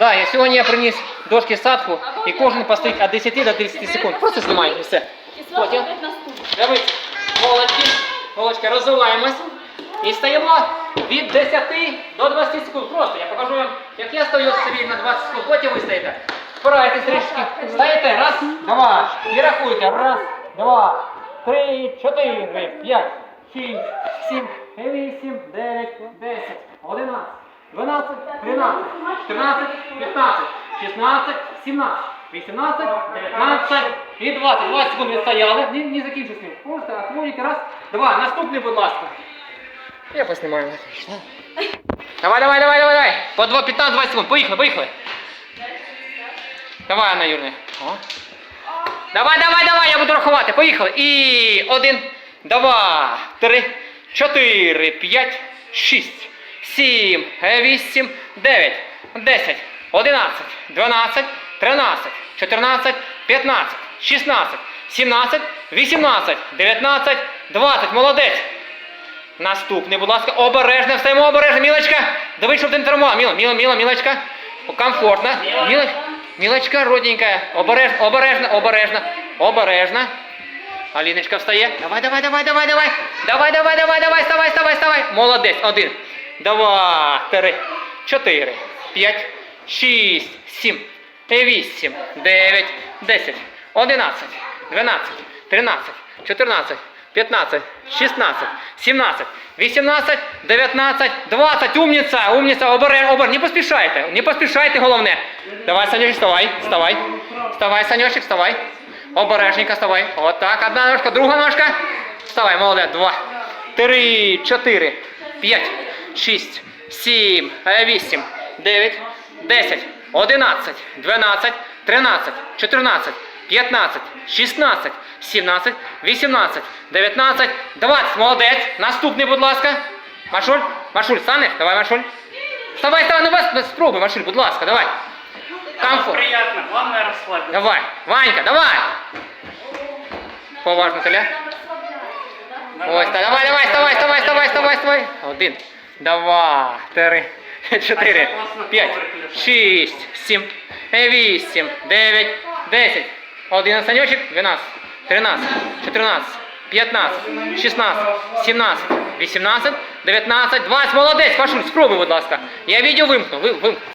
Да, я сьогодні я приніс дошки садку і кожен постоїть від 10 до 30 секунд. Просто знімаємо і все. Потім. Дивіться, молодці, молодчики, розвиваємось і стаємо від 10 до 20 секунд. Просто я покажу вам, як я стою собі на 20 секунд, потім ви стоїте. Спираєтесь трішки, стаєте, раз, два, і рахуйте, раз, два, три, чотири, п'ять, шість, сім, вісім, дев'ять, десять, одинадцять, дванадцять, тринадцять, чотирнадцять, п'ятнадцять, шістнадцять, сімнадцять. 18, 19 і 20. 20 секунд відстояли. Не, не закінчу з ним. Просто отводите. Раз, два. Наступний, будь ласка. Я поснімаю. Давай, давай, давай, давай, давай. По 2, 15-20 секунд. Поїхали, поїхали. Давай, Анна. О. Давай, давай, давай, я буду рахувати. Поїхали. І один, два, три, чотири, п'ять, шість, сім, вісім, дев'ять, десять, одинадцять, дванадцять, тринадцять, чотирнадцять, п'ятнадцять, шістнадцять, сімнадцять, вісімнадцять, дев'ятнадцять, двадцять. Молодець. Наступний, будь ласка, обережно, встаємо обережно, мілочка. Давай, щоб ти не тормала. Міла, міла, міла, мілочка. Комфортно. Міла, мілочка, родненькая. Обережно, обережно, обережно, обережно. Аліночка встає. Давай, давай, давай, давай, давай. Давай, давай, давай, давай, вставай, вставай, вставай. Молодець. Один, два, три, чотири, п'ять, шість, сім, вісім, дев'ять, десять, одинадцять, дванадцять, тринадцять, чотирнадцять, 15, 16, 17, 18, 19, 20. Умниця, умниця, обережно, обережно. Не поспішайте, не поспішайте, головне. Давай, Санечек, вставай, вставай. Вставай, Санечек, вставай. Обережненько, вставай. Отак, одна ножка, друга ножка. Вставай, молодець. Два, три, чотири, п'ять, шість, сім, вісім, дев'ять, десять, одинадцять, дванадцять, тринадцять, чотирнадцять, 15, 16, 17, 18, 19, 20. Молодець. Наступний, будь ласка. Машуль, Машуль, станеш? Давай, Машуль. Вставай, вставай, ну вас спробуй, Машуль, будь ласка, давай. Комфорт. Приятно, главное расслабиться. Давай. Ванька, давай. Поважно, Теля. Ось, давай, давай, вставай, вставай, вставай, вставай, вставай. Один, два, три, чотири, п'ять, шість, сім, вісім, дев'ять, десять. Один санечек, 12, 13, 14, 15, 16, 17, 18, 19, 20. Молодець, Пашуль, спробуй, будь ласка. Я відео вимкну, ви, вимкну.